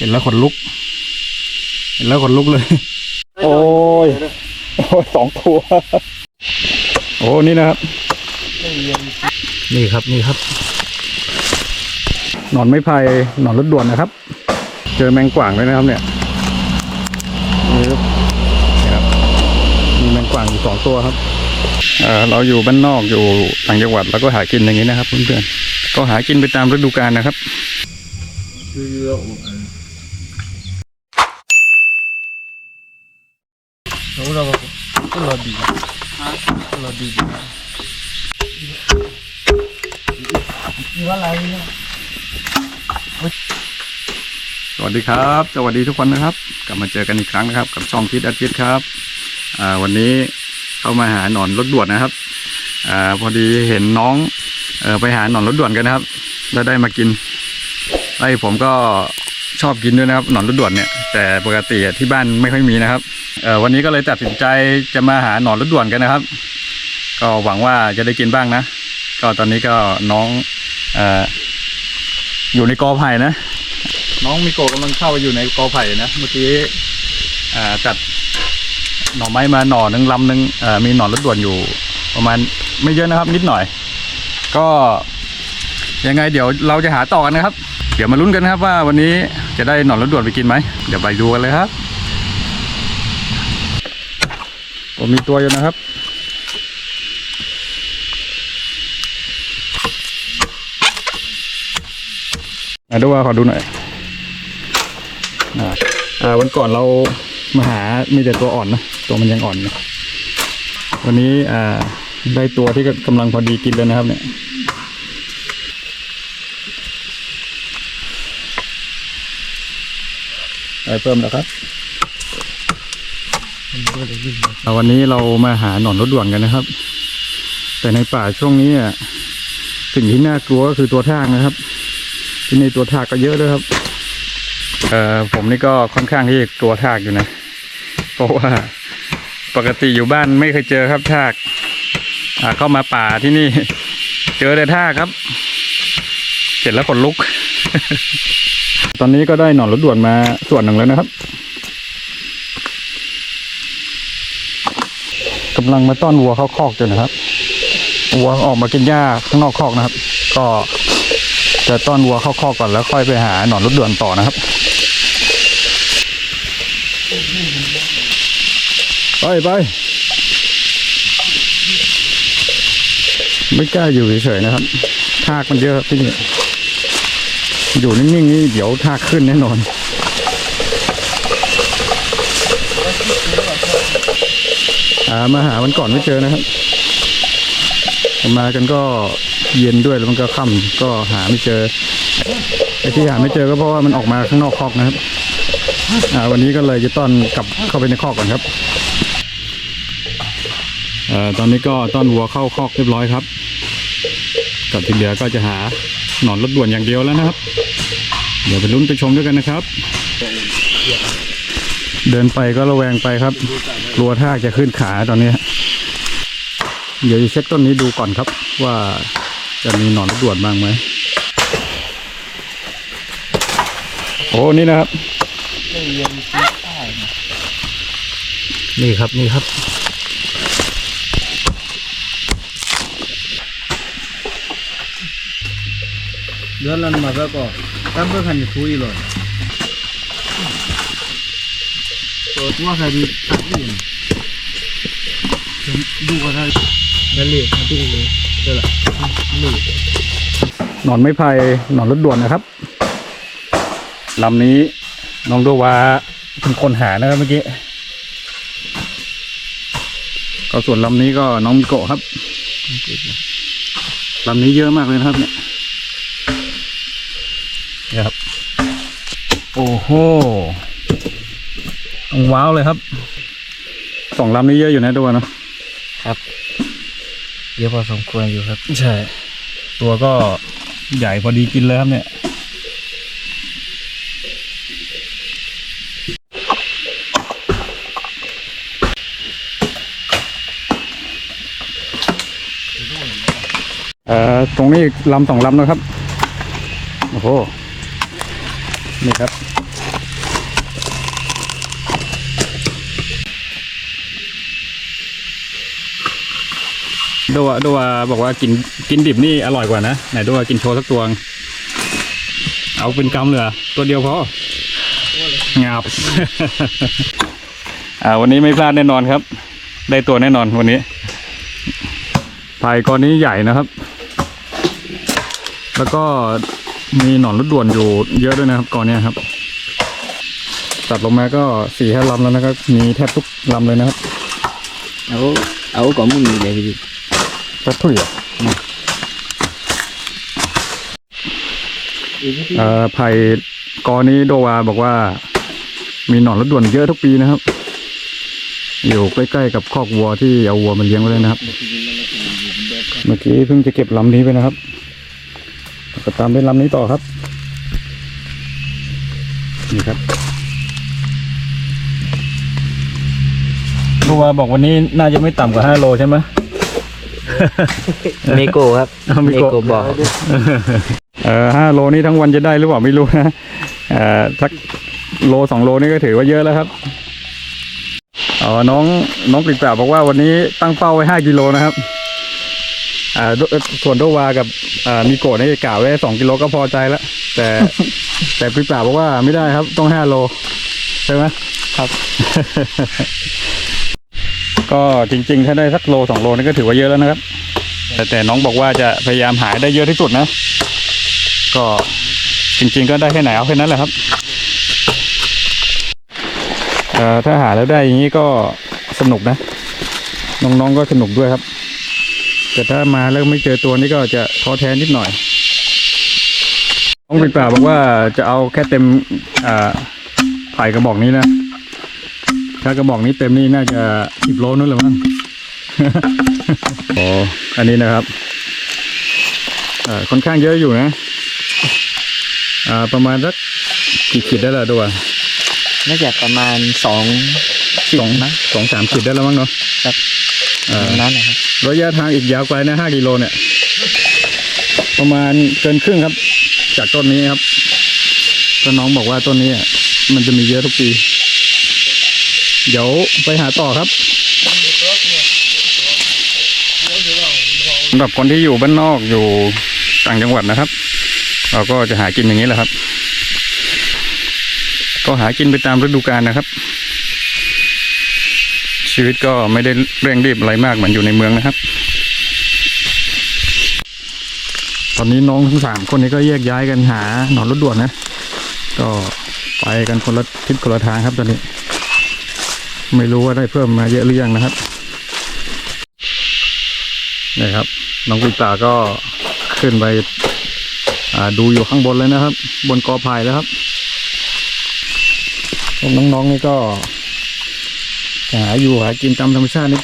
เห็นแล้วขนลุก เห็นแล้วขนลุกเลย โอ้ยโอ้ยสองตัว โอ้ นี่นะครับ นี่ครับ นี่ครับ หนอนไม้ไผ่หนอนรถด่วนนะครับ เจอแมงกว่างด้วยนะครับ เนี่ยนี่ครับนี่ครับมีแมงกว่างอยู่สองตัวครับเอ่อเราอยู่บ้านนอกอยู่ต่างจังหวัดแล้วก็หากินอย่างนี้นะครับเพื่อนๆก็หากินไปตามฤดูกาลนะครับ สวัสดีครับ สวัสดีทุกคนนะครับ กลับมาเจอกันอีกครั้งนะครับ กับช่องคิดอาทิตย์ครับ อ่า วันนี้เข้ามาหาหนอนรถด่วนนะครับ อ่า พอดีเห็นน้อง เออไปหาหนอนรถด่วนกันนะครับ แล้วได้มากินไอ้ผมก็ชอบกินด้วยนะครับหนอนรถด่วนเนี่ยแต่ปกติที่บ้านไม่ค่อยมีนะครับเออวันนี้ก็เลยตัดสินใจจะมาหาหนอนรถด่วนกันนะครับ ก็หวังว่าจะได้กินบ้างนะ ก็ตอนนี้ก็น้องออยู่ในกอไผ่นะ น้องมิโกะกำลังเข้าไปอยู่ในกอไผ่นะ เมื่อกี้จัดหน่อไม้มาหน่อหนึ่งลำหนึ่งมีหนอนรถด่วนอยู่ ประมาณไม่เยอะนะครับ นิดหน่อย ก็ยังไงเดี๋ยวเราจะหาต่อกันนะครับ เดี๋ยวมาลุ้นกันครับว่าวันนี้จะได้หนอนรถด่วนไปกินไหมเดี๋ยวไปดูกันเลยครับผมมีตัวอยู่นะครับ อะดูว่าขอดูหน่อยอ่าอ่าวันก่อนเรามาหามีแต่ตัวอ่อนนะตัวมันยังอ่อนนะวันนี้อ่าได้ตัวที่กำลังพอดีกินเลยนะครับ เนี่ยได้เพิ่มแล้วครับเอาวันนี้เรามาหาหนอนรถด่วนกันนะครับ แต่ในป่าช่วงนี้อะสิ่งที่น่ากลัวก็คือตัวทากนะครับ ที่นี่ตัวทากก็เยอะด้วยครับ เอ่อผมนี่ก็ค่อนข้างที่จะกลัวทากอยู่นะ เพราะว่าปกติอยู่บ้านไม่เคยเจอครับทาก อ่าเข้ามาป่าที่นี่ เจอแต่ทากครับเห็นแล้วขนลุก ตอนนี้ก็ได้หนอนรถด่วนมาส่วนหนึ่งแล้วนะครับกำลังมาต้อนวัวเข้าคอกอยู่นะครับวัวออกมากินหญ้าข้างนอกคอกนะครับ ก็ จะต้อนวัวเข้าคอกก่อนแล้วค่อยไปหาหนอนรถด่วนต่อนะครับไปไปไม่กล้าอยู่เฉยๆนะครับ ทากมันเยอะครับที่นี่อยู่นิ่งๆนี่เดี๋ยวทากขึ้นแน่นอนอ่ามาหาวันก่อนไม่เจอนะครับ มากันก็ เย็นด้วยแล้วมันก็ค่ำก็หาไม่เจอไอ้ที่หาไม่เจอก็เพราะว่ามันออกมาข้างนอกคอกนะครับอ่าวันนี้ก็เลยจะต้อนกลับเข้าไปในคอกก่อนครับเอ่อตอนนี้ก็ต้อนวัวเข้าคอกเรียบร้อยครับกับที่เหลือก็จะหาหนอนรถด่วนอย่างเดียวแล้วนะครับ เดี๋ยวไปลุ้นไปชมด้วยกันนะครับ เดินไปก็ระแวงไปครับกลัวท่าจะขึ้นขาตอนนี้ เดี๋ยวจะเช็คต้นนี้ดูก่อนครับว่า จะมีหนอนตรวจบ้างไหมโอ้นี่นะครับ นี่ครับนี่ครับเรื่องรันมาเรื่องก่อถ้าเบอร์หันจะทุยเลยตัว맞아고 땀을 한이 보이러 또 부화살이 딱이네 누가 날 난리 안 되겠네 Jalan. Ini. หนอนไม้ไผ่หนอนรถด่วนนะครับลำนี้น้องโดวาเป็นคนหานะครับเมื่อกี้ก็ส่วนลำนี้ก็น้องมิโกะครับลำนี้เยอะมากเลยนะครับเนี่ยนี่ครับ โอ้โหว้าวเลยครับสองลำนี้เยอะอยู่นะโดวาเนะ เยอะพอสมควรอยู่ครับ ใช่ ตัวก็ใหญ่พอดีกินเลยครับเนี่ย เอ่อตรงนี้อีกลำสองลำนะครับ โอ้โห นี่ครับ ดวาโดวาบอกว่ากินกินดิบนี่อร่อยกว่านะไหนโดวากินโชว์สักตัวงเอาเป็นกำเหลือตัวเดียวพองาบ อ่า วันนี้ไม่พลาดแน่นอนครับ ได้ตัวแน่นอนวันนี้พายก้อนนี้ใหญ่นะครับ แล้วก็มีหนอนรถด่วนอยู่เยอะด้วยนะครับก้อนนี้ครับ ตัดลงมาก็สี่ห้าลำแล้วนะครับ มีแทบทุกลำเลยนะครับ ấu ấu có một nghìn để gì ตัดถุย อะเอ่อไผ่กอนี้โดวาบอกว่า มีหนอนรถด่วนเยอะทุกปีนะครับ อยู่ใกล้ๆกับคอกวัวที่เอาวัวมาเลี้ยงไว้เลยนะครับ เมื่อกี้เพิ่งจะเก็บลำนี้ไปนะครับก็ตามด้วยลำนี้ต่อครับ นี่ครับโดวาบอกวันนี้น่าจะไม่ต่ำกว่าห้าโลใช่ไหม mê cô ครับเอาไม่โกะบอกเอ่อห้าโลนี่ทั้งวันจะได้หรือเปล่าไม่รู้นะเอ่อสักโลสองโลนี่ก็ถือว่าเยอะแล้วครับอ๋อน้องน้องปริกปราบอกว่าวันนี้ตั้งเป้าไว้ห้ากิโลนะครับอ่าโดส่วนโดวากับอ่ามีโกะนี่กล่าวไว้สองกิโลก็พอใจแล้วแต่ แต่ปริกปราบอกว่าไม่ได้ครับ ต้องห้าโลใช่ไหมครับ ก็จริง ๆ ถ้าได้สักโลสองโลนี่ก็ถือว่าเยอะแล้วนะครับ แต่แต่น้องบอกว่าจะพยายามหาได้เยอะที่สุดนะ ก็จริง ๆ ก็ได้แค่ไหนเอาแค่นั้นแหละครับเอ่อถ้าหาแล้วได้อย่างนี้ก็สนุกนะ น้องๆก็สนุกด้วยครับ แต่ถ้ามาแล้วไม่เจอตัวนี้ก็จะท้อแท้นิดหน่อยน้องปิดป่าบอกว่าจะเอาแค่เต็มอ่าไผ่กระบอกนี้นะ ถ้ากระบอกนี้เต็มนี่น่าจะสิบโลนู่นแหละมั้งอ๋ออันนี้นะครับเอ่อค่อนข้างเยอะอยู่นะอ่าประมาณสักกี่ขีดได้แล้วด้วยน่าจะประมาณสองสองสองสามขีดได้แล้วมั้งเนาะครับเอ่อนั้นนะครับระยะทางอีกยาวไกลนะห้ากิโลเนี่ย ประมาณเกินครึ่งครับ จากต้นนี้ครับก็น้องบอกว่าต้นนี้อะมันจะมีเยอะทุกปี เดี๋ยวไปหาต่อครับสำหรับคนที่อยู่บ้านนอกอยู่ต่างจังหวัดนะครับ เราก็จะหากินอย่างนี้แหละครับ ก็หากินไปตามฤดูกาลนะครับ ชีวิตก็ไม่ได้เร่งรีบอะไรมากเหมือนอยู่ในเมืองนะครับ ตอนนี้น้องทั้งสามคนนี้ก็แยกย้ายกันหาหนอนรถด่วนนะ ก็ไปกันคนละทิศคนละทางครับตอนนี้ ไม่รู้ว่าได้เพิ่มมาเยอะหรือยังนะครับนี่ครับ น้องกุยตาก็ขึ้นไปดูอยู่ข้างบนเลยนะครับ บนกอไผ่แล้วครับพวกน้องๆนี่ก็หาอยู่หากินตามธรรมชาตินี่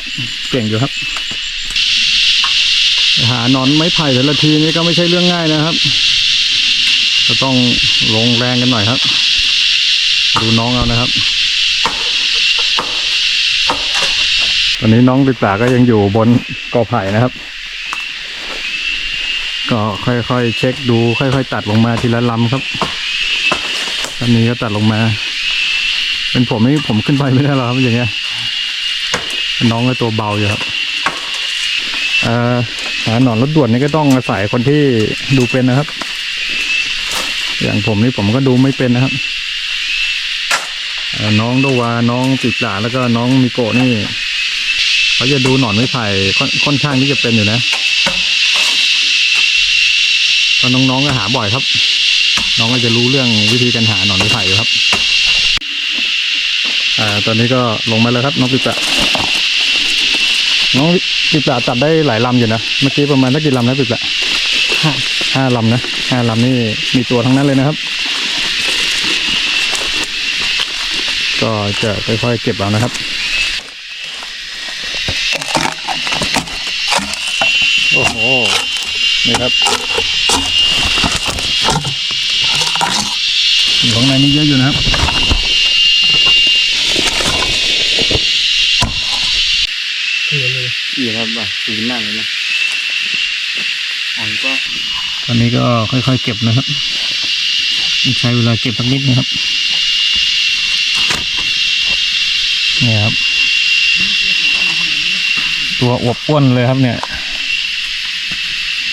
เก่งอยู่ครับ หาหนอนไม้ไผ่แต่ละทีนี่ก็ไม่ใช่เรื่องง่ายนะครับ ก็ต้องลงแรงกันหน่อยครับ ดูน้องเอานะครับ ตอนนี้น้องติดตาก็ยังอยู่บนกอไผ่นะครับ ก็ค่อยๆเช็คดู ค่อยๆตัดลงมาทีละลำครับตอนนี้ก็ตัดลงมา เป็นผมนี่ผมขึ้นไปไม่ได้หรอกครับอย่างเงี้ย น้องก็ตัวเบาอยู่ครับเอ่อหาหนอนรถด่วนนี่ก็ต้องอาศัยคนที่ดูเป็นนะครับ อย่างผมนี่ผมก็ดูไม่เป็นนะครับน้องโดวาน้องปิดหลาแล้วก็น้องมิโกะนี่ เขาจะดูหนอนไม้ไผ่ค่อนค่อนข้างที่จะเป็นอยู่นะก็น้องๆก็หาบ่อยครับ น้องก็จะรู้เรื่องวิธีการหาหนอนไม้ไผ่อยู่ครับ อ่า ตอนนี้ก็ลงมาแล้วครับ น้องปิดหลาน้องปิดปลาตัดได้หลายลำอยู่นะ เมื่อกี้ประมาณสักกี่ลำนะปิดปลาห้าห้าลำนะห้าลำนี่มีตัวทั้งนั้นเลยนะครับ ก็จะค่อยๆเก็บเอานะครับ โอ้โห นี่ครับอยู่ข้างในนี่เยอะอยู่นะครับอีครับบ่สีหนังเลยนะอ่อนก็ตอนนี้ก็ค่อยๆเก็บนะครับใช้เวลาเก็บสักนิดนะครับนี่ครับ ตัวอวบอ้วนเลยครับเนี่ย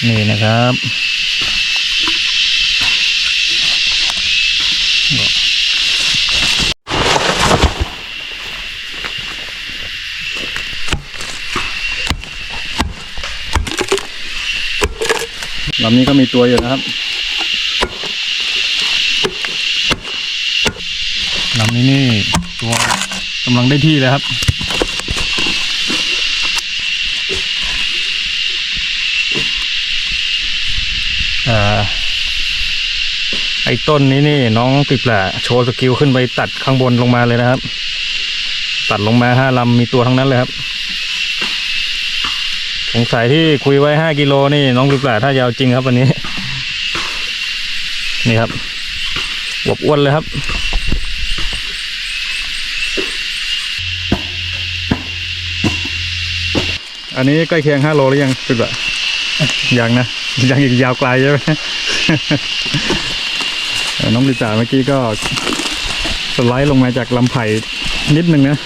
นี่นะครับลำนี้ก็มีตัวอยู่นะครับลำนี้นี่ตัวกำลังได้ที่เลยครับ ไอ้ต้นนี้นี่น้องติดแหละโชว์สกิลขึ้นไปตัดข้างบนลงมาเลยนะครับ ตัดลงมาห้าลำมีตัวทั้งนั้นเลยครับสงสัยที่คุยไว้ห้ากิโลนี่น้องติดแหละถ้าจะเอาจริงครับวันนี้ นี่ครับอวบอ้วนเลยครับอันนี้ใกล้เคียงห้าโลหรือยังติดแหละยังนะ ยังอีกยาวไกลใช่ไหมน้องลิซ่าเมื่อกี้ก็สไลด์ลงมาจากลำไผ่นิดนึงนะ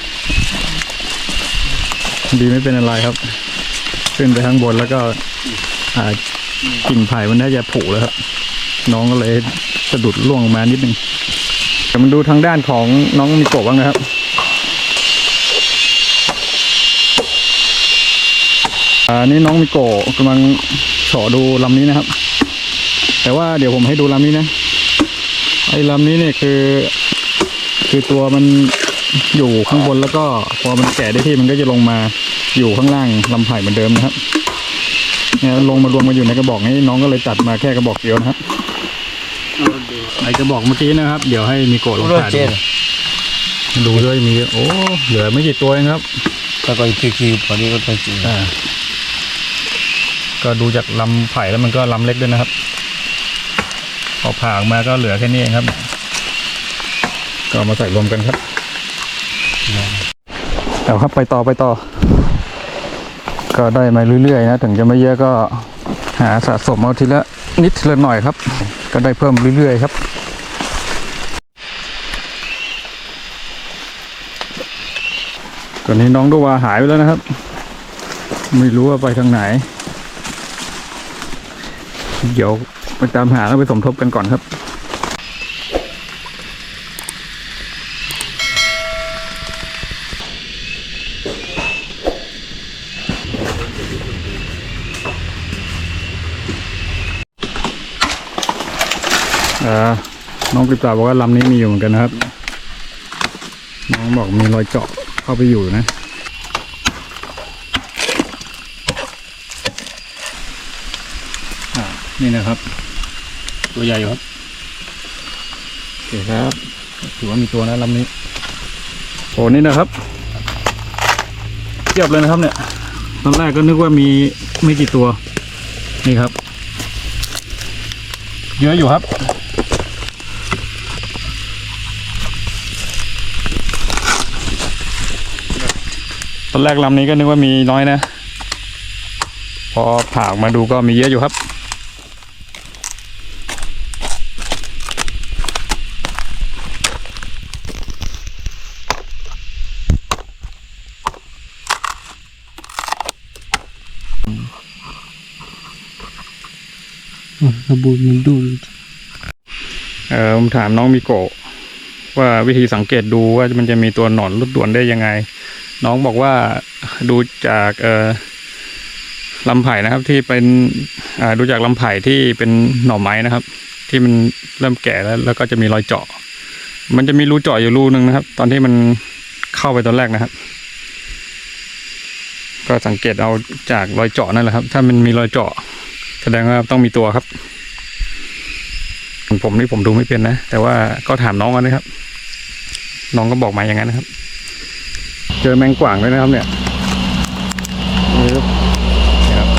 ดีไม่เป็นอะไรครับ ขึ้นไปข้างบนแล้วก็อ่ากิ่งไผ่มันน่าจะผุแล้วครับ น้องก็เลยสะดุดล่วงลงมานิดนึงเดี๋ยวมันดูทางด้านของน้องมิโกะบ้างนะครับอ่านี่น้องมิโกะกำลัง เฉาะดูลำนี้นะครับ แต่ว่าเดี๋ยวผมให้ดูลำนี้นะ ไอ้ลำนี้เนี่ยคือ คือตัวมันอยู่ข้างบนแล้วก็พอมันแก่ได้ที่มันก็จะลงมาอยู่ข้างล่างลำไผ่เหมือนเดิมนะครับเนี่ยลงมารวมกันอยู่ในกระบอกนี้น้องก็เลยตัดมาแค่กระบอกเดียวนะครับไอ้กระบอกเมื่อกี้นะครับ เดี๋ยวให้มิโกะลองถ่ายดูดูด้วยมีโอ้เหลือไม่กี่ตัวเองครับแล้วก็คิวคิวพอดีก็ต้องจริงอ่า ก็ดูจากลำไผ่แล้วมันก็ลำเล็กด้วยนะครับ พอผ่าออกมาก็เหลือแค่นี้เองครับ ก็เอามาใส่รวมกันครับเอาครับไปต่อไปต่อ ก็ได้มาเรื่อยๆนะถึงจะไม่เยอะก็หาสะสมเอาทีละนิดทีละหน่อยครับ ก็ได้เพิ่มเรื่อยๆครับตอนนี้น้องดวาหายไปแล้วนะครับ ไม่รู้ว่าไปทางไหน เดี๋ยวไปตามหาแล้วไปสมทบกันก่อนครับอ่าน้องกริบตาบอกว่าลำนี้มีอยู่เหมือนกันนะครับ น้องบอกมีรอยเจาะเข้าไปอยู่นะ อ่า นี่นะครับ ตัวใหญ่อยู่ครับโอเคครับถือว่ามีตัวนะลำนี้โอ้นี่นะครับเทียบเลยนะครับเนี่ยตอนแรกก็นึกว่ามีไม่กี่ตัว นี่ครับ เยอะอยู่ครับตอนแรกลำนี้ก็นึกว่ามีน้อยนะ พอผ่าออกมาดูก็มีเยอะอยู่ครับ ระบุมันดูเออผมถามน้องมิโกะว่าวิธีสังเกตดูว่ามันจะมีตัวหนอนรุดด่วนได้ยังไง น้องบอกว่าดูจากเออลำไผ่นะครับที่เป็นดูจากลำไผ่ที่เป็นหน่อไม้นะครับ ที่มันเริ่มแก่แล้ว แล้วก็จะมีรอยเจาะ มันจะมีรูเจาะอยู่รูหนึ่งนะครับ ตอนที่มันเข้าไปตอนแรกนะครับ ก็สังเกตเอาจากรอยเจาะนั่นแหละครับ ถ้ามันมีรอยเจาะ แสดงว่าต้องมีตัวครับ ผมนี่ผมดูไม่เป็นนะ แต่ว่าก็ถามน้องกันนะครับ น้องก็บอกมาอย่างนั้นนะครับ เจอแมงกว่างด้วยนะครับ เนี่ยนี่ครับนี่ครับ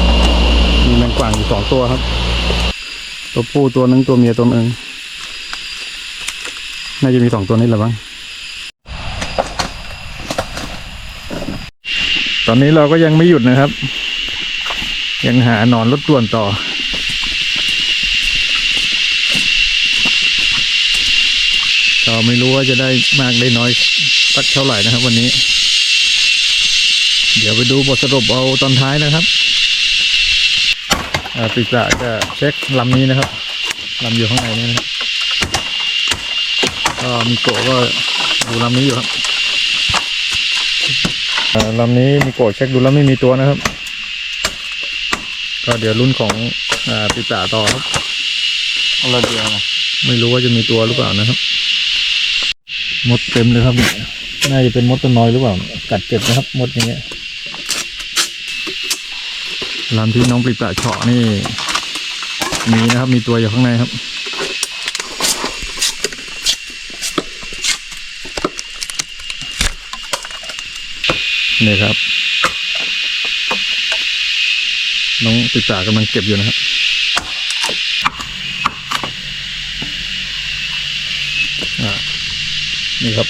มีแมงกว่างอยู่สองตัวครับ ตัวผู้ตัวหนึงตัวเมียตัวหนึงน่าจะมีสองตัวนี้แหละบ้างตอนนี้เราก็ยังไม่หยุดนะครับ ยังหาหนอนรถด่วนต่อ ก็ไม่รู้ว่าจะได้มากได้น้อยสักเท่าไหร่นะครับ วันนี้ เดี๋ยวไปดูบทสรุปเอาตอนท้ายนะครับอ่าปีศาจจะเช็คลำนี้นะครับลำอยู่ข้างในนี่นะครับก็มีโกะก็ดูลำนี้อยู่ครับอ่าลำนี้มีโกะเช็คดูแล้วไม่มีตัวนะครับ ก็เดี๋ยวรุ่นของอ่าปีศาจต่อครับเอาละเดียวนะไม่รู้ว่าจะมีตัวหรือเปล่านะครับ มดเต็มเลยครับเนี่ยน่าจะเป็นมดตัวน้อยหรือเปล่า กัดเจ็บนะครับ มดอย่างเงี้ยลำที่น้องปีศาจเฉาะนี่ มีนะครับ มีตัวอยู่ข้างในครับนี่ครับ น้องปีศาจกำลังเก็บอยู่นะครับ นี่ครับ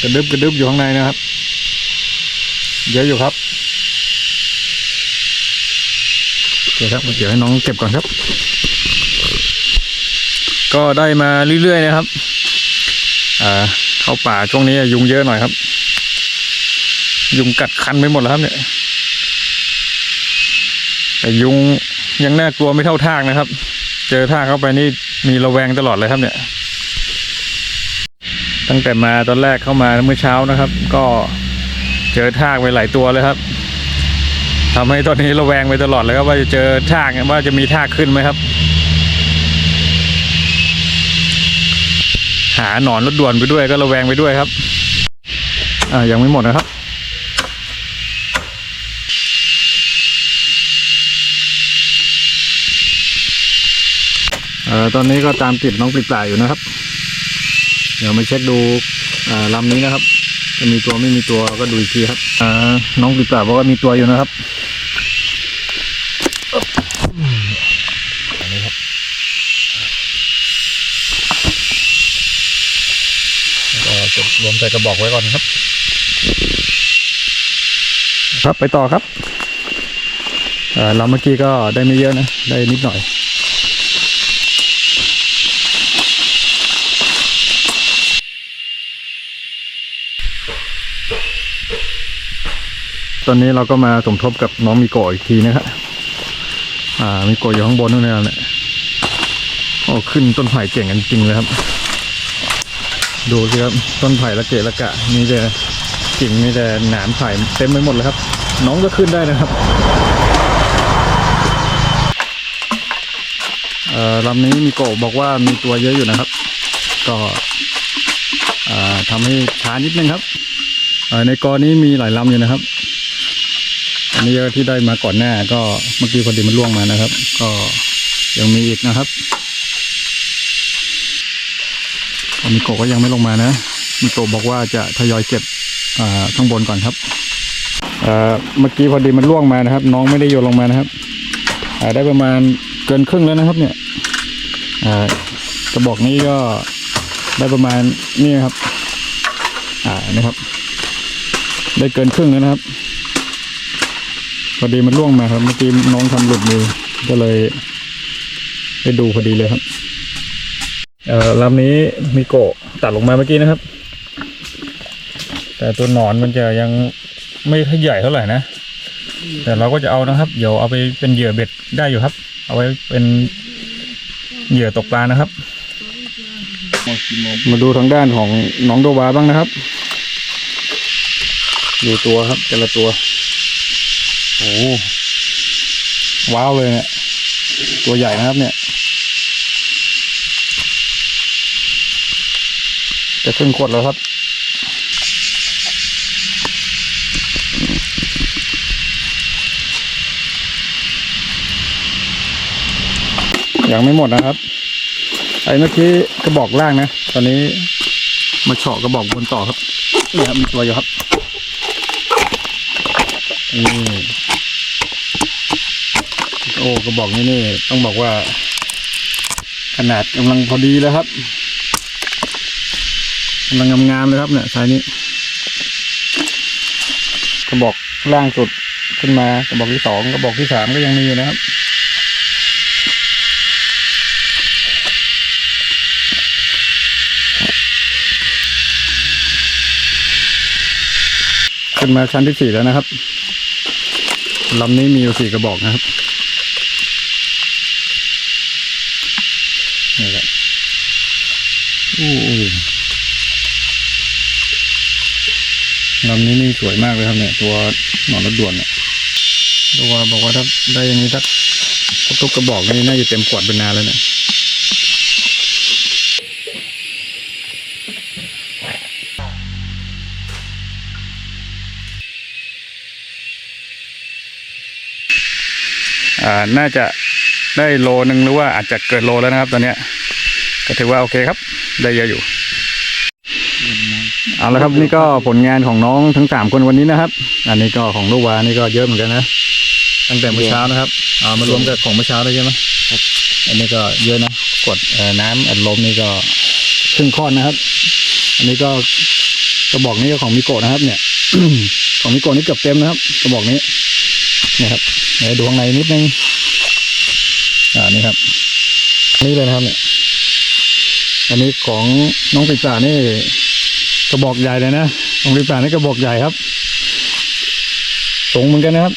กระดึบกระดึบอยู่ข้างในนะครับ เยอะอยู่ครับโอเคครับเดี๋ยวให้น้องเก็บก่อนครับ ก็ได้มาเรื่อยๆนะครับ อ่า เข้าป่าช่วงนี้ยุงเยอะหน่อยครับ ยุงกัดคันไปหมดแล้วครับเนี่ยแต่ยุงยังน่ากลัวไม่เท่าทากนะครับ เจอทากเข้าไปนี่มีระแวงตลอดเลยครับเนี่ย ตั้งแต่มาตอนแรกเข้ามาเมื่อเช้านะครับ ก็เจอทากไปหลายตัวเลยครับทำให้ตอนนี้ระแวงไปตลอดเลยครับว่าจะเจอทากว่าจะมีทากขึ้นไหมครับ หาหนอนรถด่วนไปด้วยก็ระแวงไปด้วยครับ อ่ายังไม่หมดนะครับเอ่อตอนนี้ก็ตามติดน้องปลิดปลายอยู่นะครับ เดี๋ยวมาเช็คดูอ่าลำนี้นะครับจะมีตัวไม่มีตัวก็ดูอีกทีครับอ่าน้องปีปราบบอกว่ามีตัวอยู่นะครับอันนี้ครับก็จะรวมใส่กระบอกไว้ก่อนครับ ครับไปต่อครับอ่าลำเมื่อกี้ก็ได้ไม่เยอะนะ ได้นิดหน่อย ตอนนี้เราก็มาสมทบกับน้องมิโกะอีกทีนะครับอ่ามิโกะอยู่ข้างบนนู่นนะเนี่ยโอ้ขึ้นต้นไผ่เก่งกันจริงเลยครับ ดูสิครับต้นไผ่ละเกะละกะมีแต่กิ่งมีแต่หนามไผ่เต็มไปหมดเลยครับ น้องก็ขึ้นได้นะครับเอ่อลำนี้มิโกะบอกว่ามีตัวเยอะอยู่นะครับ ก็อ่าทำให้ช้านิดนึงครับอ่อในกอนี้มีหลายลำอยู่นะครับ อันนี้ที่ได้มาก่อนหน้าก็เมื่อกี้พอดีมันล่วงมานะครับ ก็ยังมีอีกนะครับมิโกก็ยังไม่ลงมานะมิโกบอกว่าจะทยอยเก็บข้างบนก่อนครับเมื่อกี้พอดีมันล่วงมานะครับ น้องไม่ได้โยนลงมานะครับได้ประมาณเกินครึ่งแล้วนะครับ เนี่ยกระบอกนี้ก็ได้ประมาณนี่ครับ อ่านะครับ ได้เกินครึ่งแล้วนะครับ พอดีมันล่วงมาครับ เมื่อกี้น้องทำหลุดมือก็เลยได้ดูพอดีเลยครับ เอ่อลำนี้มีโกะตัดลงมาเมื่อกี้นะครับ แต่ตัวหนอนมันจะยังไม่ค่อยใหญ่เท่าไหร่นะ แต่เราก็จะเอานะครับ เดี๋ยวเอาไปเป็นเหยื่อเบ็ดได้อยู่ครับ เอาไว้เป็นเหยื่อตกปลานะครับ มาดูทางด้านของน้องโดวาบ้างนะครับ ดูตัวครับแต่ละตัว โอ้ว้าวเลยเนี่ยตัวใหญ่นะครับเนี่ย จะขึ้นขวดแล้วครับ ยังไม่หมดนะครับ ไอ้เมื่อกี้กระบอกล่างนะ ตอนนี้มาเฉาะกระบอกบนต่อครับนี่ครับมีตัวอยู่ครับนี่ โอ้กระบอกนี้นี่ต้องบอกว่า ขนาดกำลังพอดีแล้วครับกำลังงามๆเลยครับเนี่ยไซส์นี้กระบอกล่างสุดขึ้นมากระบอกที่สองกระบอกที่สามก็ยังมีอยู่นะครับขึ้นมาชั้นที่สี่แล้วนะครับลำนี้มีอยู่สี่กระบอกนะครับ โอ้โห ลำนี้นี่สวยมากเลยครับเนี่ย ตัวหนอนรถด่วนเนี่ยตัวบอกว่าถ้าได้อย่างนี้สักทุกกระบอกนี่น่าจะเต็มขวดเป็นนานแล้วเนี่ยอ่าน่าจะได้โลนึงหรือว่าอาจจะเกินโลแล้วนะครับ ตอนนี้ก็ถือว่าโอเคครับ ได้เยอะอยู่เอาละครับนี่ก็ผลงานของน้องทั้งสามคนวันนี้นะครับ อันนี้ก็ของลูกวานี่ก็เยอะเหมือนกันนะตั้งแต่เมื่อเช้านะครับเอามารวมกับของเมื่อเช้าเลยใช่ไหมครับอันนี้ก็เยอะนะกดเอ่อน้ำอัดลมนี่ก็ครึ่งข้อนนะครับ อันนี้ก็กระบอกนี้ก็ของมิโกะนะครับ เนี่ยของมิโกะนี่เกือบเต็มนะครับกระบอกนี้นี่ครับเดี๋ยวดูข้างในนิดนึงอ่านี่ครับ นี่เลยนะครับเนี่ย อันนี้ของน้องปิจ่านี่กระบอกใหญ่เลยนะน้องปิจ่านี่กระบอกใหญ่ครับสูงเหมือนกันนะครับ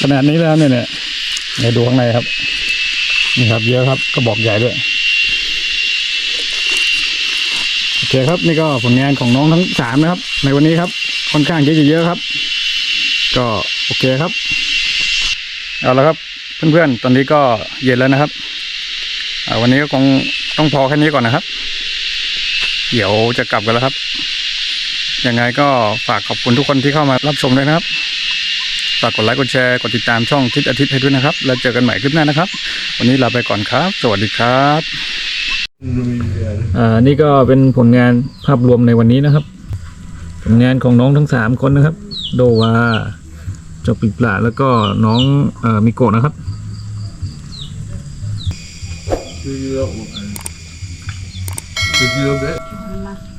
ขนาดนี้แล้วเนี่ยเนี่ยเดี๋ยวดูข้างในครับ นี่ครับ เยอะครับกระบอกใหญ่ด้วยโอเคครับ นี่ก็ผลงานของน้องทั้งสามนะครับ ในวันนี้ครับค่อนข้างที่จะเยอะครับ ก็โอเคครับ เอาละครับ เพื่อนๆ ตอนนี้ก็เย็นแล้วนะครับวันนี้ก็คง ต้องพอแค่นี้ก่อนนะครับ เดี๋ยวจะกลับกันแล้วครับ ยังไงก็ฝากขอบคุณทุกคนที่เข้ามารับชมด้วยนะครับ ฝากกดไลค์กดแชร์กดติดตามช่องทิศอาทิตย์ให้ด้วยนะครับ แล้วเจอกันใหม่คลิปหน้านะครับ วันนี้ลาไปก่อนครับ สวัสดีครับอ่านี่ก็เป็นผลงานภาพรวมในวันนี้นะครับ ผลงานของน้องทั้งสามคนนะครับ โดวาจบปิปลาแล้วก็น้องอมิโกะนะครับ Did Good deal, bit.